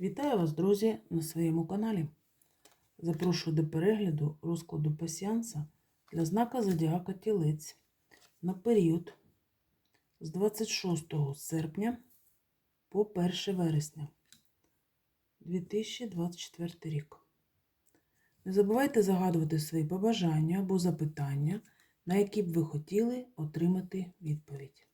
Вітаю вас, друзі, на своєму каналі. Запрошую до перегляду розкладу пасіанса для знака Зодіака Тілець на період з 26 серпня по 1 вересня 2024 рік. Не забувайте загадувати свої побажання або запитання, на які б ви хотіли отримати відповідь.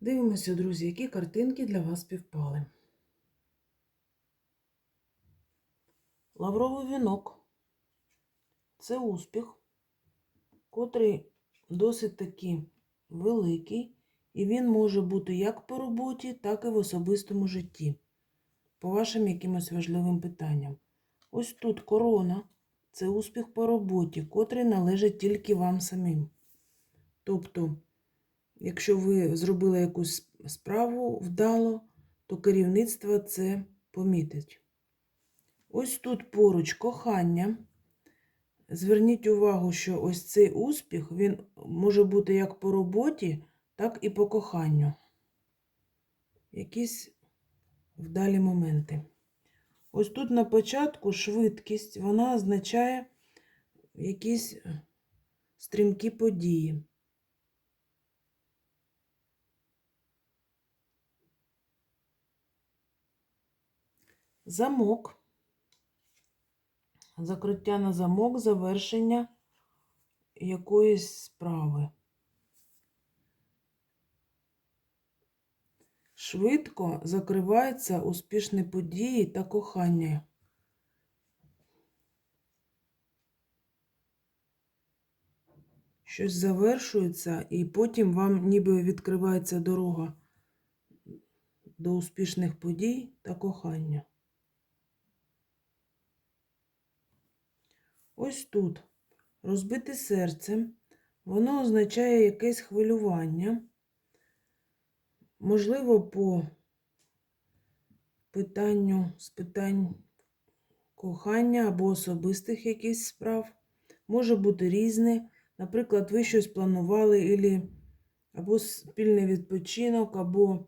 Дивимося, друзі, які картинки для вас співпали. Лавровий вінок це успіх, котрий досить таки великий, і він може бути як по роботі, так і в особистому житті, по вашим якимось важливим питанням. Ось тут корона це успіх по роботі, котрий належить тільки вам самим. Тобто, Якщо ви зробили якусь справу вдало, то керівництво це помітить. Ось тут поруч кохання. Зверніть увагу, що ось цей успіх він може бути як по роботі, так і по коханню. Якісь вдалі моменти. Ось тут на початку швидкість, вона означає якісь стрімкі події. Замок. Закриття на замок, завершення якоїсь справи. Швидко закриваються успішні події та кохання. Щось завершується, і потім вам ніби відкривається дорога до успішних подій та кохання. Ось тут. Розбите серце, воно означає якесь хвилювання, можливо, по питанню з питань кохання або особистих якихось справ. Може бути різне. Наприклад, ви щось планували, або спільний відпочинок, або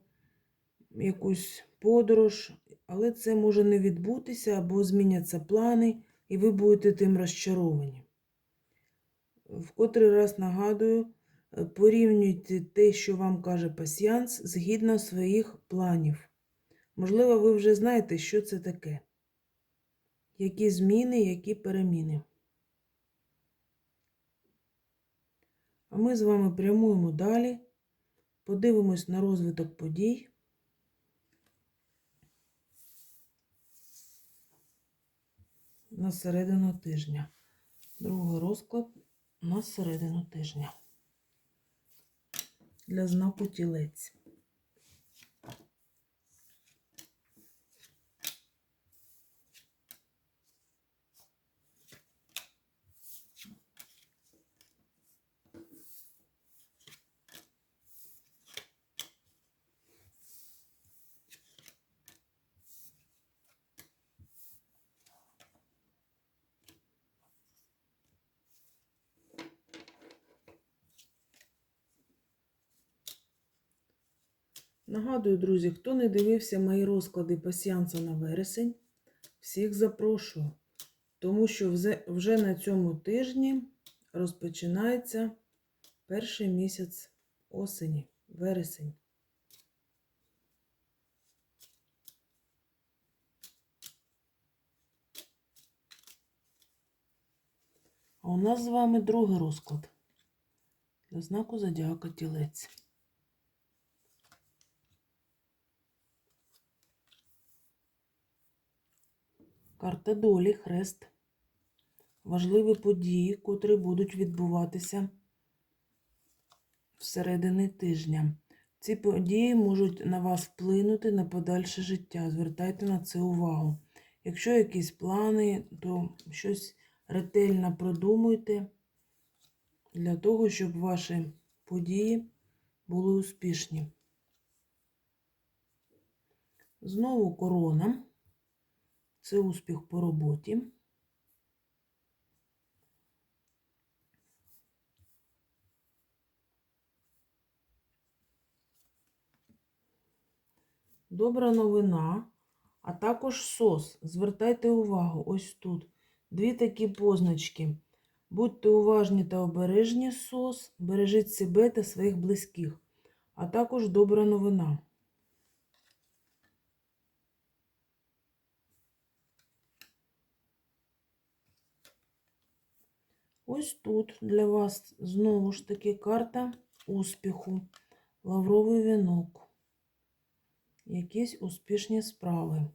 якусь подорож, але це може не відбутися, або зміняться плани і ви будете тим розчаровані. В котрий раз нагадую, е, порівнюйте те, що вам каже пасіянс, згідно своїх планів. Можливо, ви вже знаєте, що це таке. Які зміни, які переміни. А ми з вами прямуємо далі, подивимось на розвиток подій. На середину тижня. Другий розклад на середину тижня. Для знаку тілець. Нагадую, друзі, хто не дивився мої розклади пасіянса на вересень, всіх запрошую, тому що вже на цьому тижні розпочинається перший місяць осені, вересень. А у нас з вами другий розклад для знаку Зодіака Тілець. Карта долі, хрест. Важливі події, котрі будуть відбуватися всередині тижня. Ці події можуть на вас вплинути на подальше життя. Звертайте на це увагу. Якщо якісь плани, то щось ретельно продумуйте для того, щоб ваші події були успішні. Знову корона. Це успіх по роботі. Добра новина, а також сос. Звертайте увагу, ось тут. Дві такі позначки. Будьте уважні та обережні сос, бережіть себе та своїх близьких, а також добра новина. Ось тут для вас знову ж таки карта успіху, лавровий вінок, якісь успішні справи.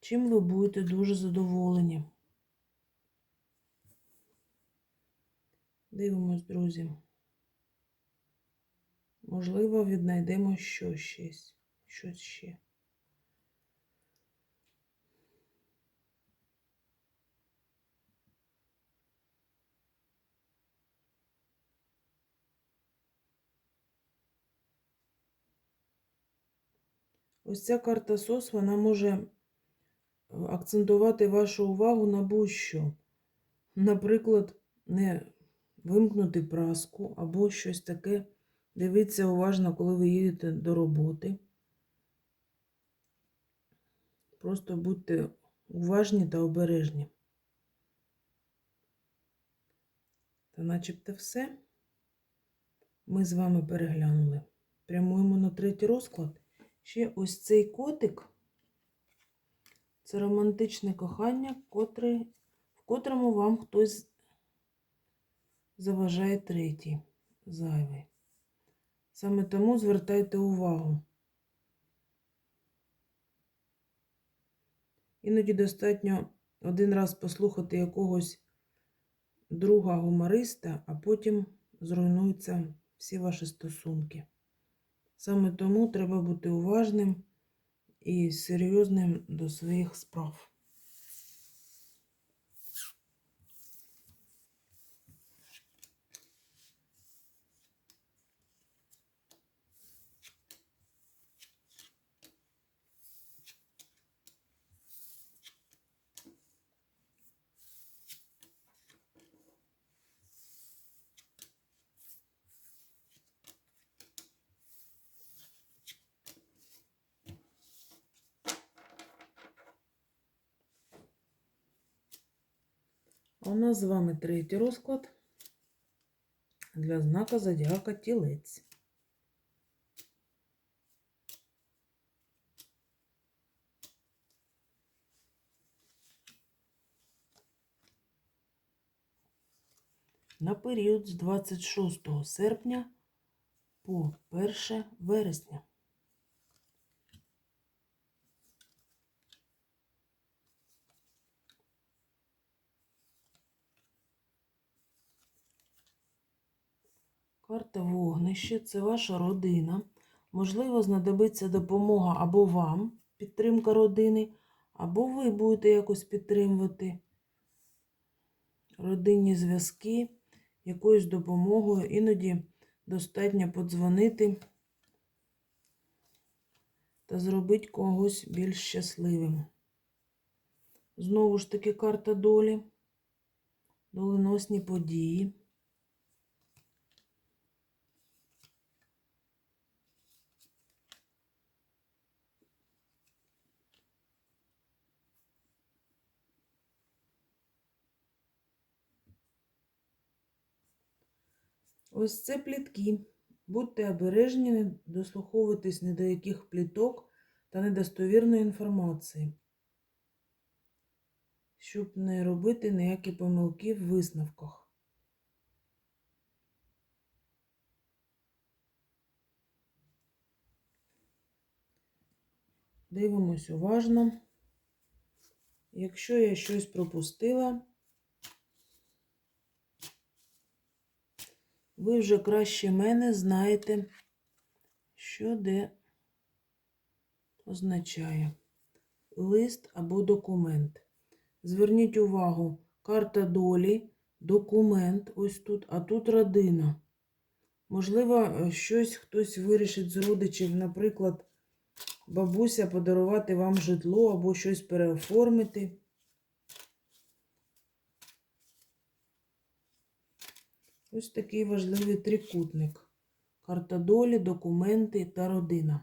Чим ви будете дуже задоволені. Дивимось, друзі. Можливо, віднайдемо щось, щось ще. Ось ця карта СОС, вона може е, акцентувати вашу увагу на будь-що. Наприклад, не вимкнути праску або щось таке. Дивіться уважно, коли ви їдете до роботи. Просто будьте уважні та обережні. Та начебто все. Ми з вами переглянули. Прямуємо на третій розклад. Ще ось цей котик. Це романтичне кохання, котре, в котрому вам хтось заважає третій, зайвий. Саме тому звертайте увагу. Іноді достатньо один раз послухати якогось друга гумориста, а потім зруйнуються всі ваші стосунки. Саме тому треба бути уважним і серйозним до своїх справ. У нас з вами третій розклад для знака зодіака тілець. На період з 26 серпня по 1 вересня. Карта вогнище це ваша родина. Можливо, знадобиться допомога або вам, підтримка родини, або ви будете якось підтримувати родинні зв'язки якоюсь допомогою. Іноді достатньо подзвонити та зробити когось більш щасливим. Знову ж таки карта долі, доленосні події. Ось це плітки. Будьте обережні, не дослуховуйтесь ні до яких пліток та недостовірної інформації, щоб не робити ніякі помилки в висновках. Дивимось уважно. Якщо я щось пропустила, ви вже краще мене знаєте, що де означає. лист або документ. Зверніть увагу, карта долі, документ ось тут, а тут родина. Можливо, щось хтось вирішить з родичів, наприклад, бабуся подарувати вам житло або щось переоформити. Ось такий важливий трикутник. Карта долі, документи та родина.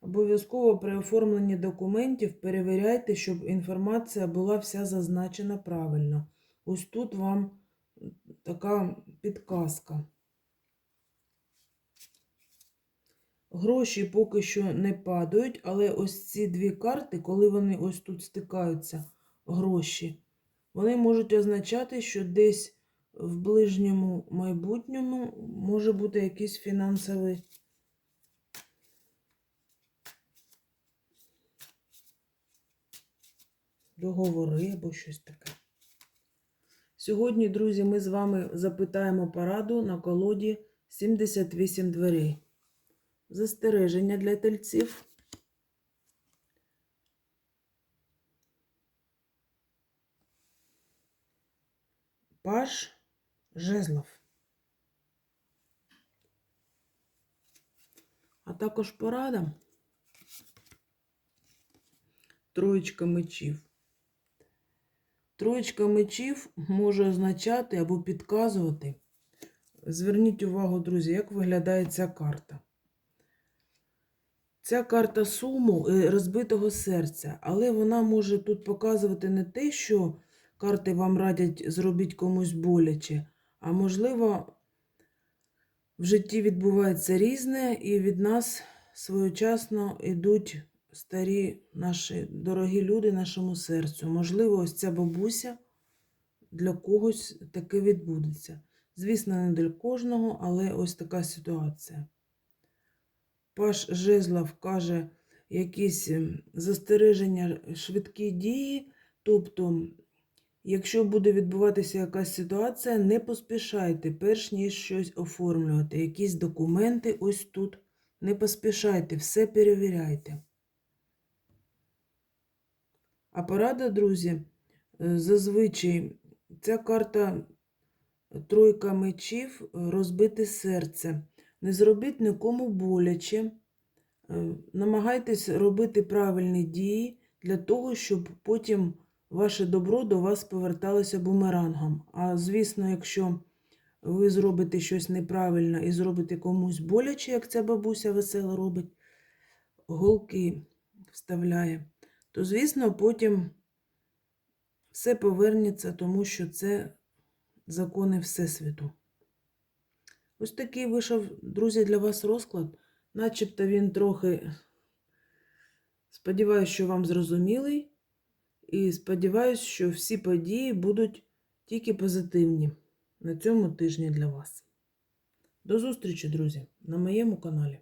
Обов'язково при оформленні документів перевіряйте, щоб інформація була вся зазначена правильно. Ось тут вам така підказка. Гроші поки що не падають, але ось ці дві карти, коли вони ось тут стикаються, гроші, вони можуть означати, що десь в ближньому майбутньому може бути якийсь фінансовий договори або щось таке. Сьогодні, друзі, ми з вами запитаємо пораду на колоді 78 дверей. Застереження для тельців. Паш жезлов. А також порада. Троєчка мечів. Троєчка мечів може означати або підказувати. Зверніть увагу, друзі, як виглядає ця карта. Ця карта суму е, розбитого серця, але вона може тут показувати не те, що карти вам радять зробити комусь боляче, а можливо, в житті відбувається різне, і від нас своєчасно йдуть старі наші дорогі люди нашому серцю. Можливо, ось ця бабуся для когось таки відбудеться. Звісно, не для кожного, але ось така ситуація. Паш Жезлов каже якісь ем, застереження, швидкі дії. Тобто, якщо буде відбуватися якась ситуація, не поспішайте, перш ніж щось оформлювати. Якісь документи ось тут. Не поспішайте, все перевіряйте. А порада, друзі, е, зазвичай ця карта тройка мечів, розбите серце. Не зробіть нікому боляче. Е, Намагайтесь робити правильні дії для того, щоб потім ваше добро до вас поверталося бумерангом. А звісно, якщо ви зробите щось неправильно і зробите комусь боляче, як ця бабуся весела робить, голки вставляє, то, звісно, потім все повернеться, тому що це закони Всесвіту. Ось такий вийшов, друзі, для вас розклад. Начебто він трохи, сподіваюся, що вам зрозумілий. І сподіваюся, що всі події будуть тільки позитивні на цьому тижні для вас. До зустрічі, друзі, на моєму каналі.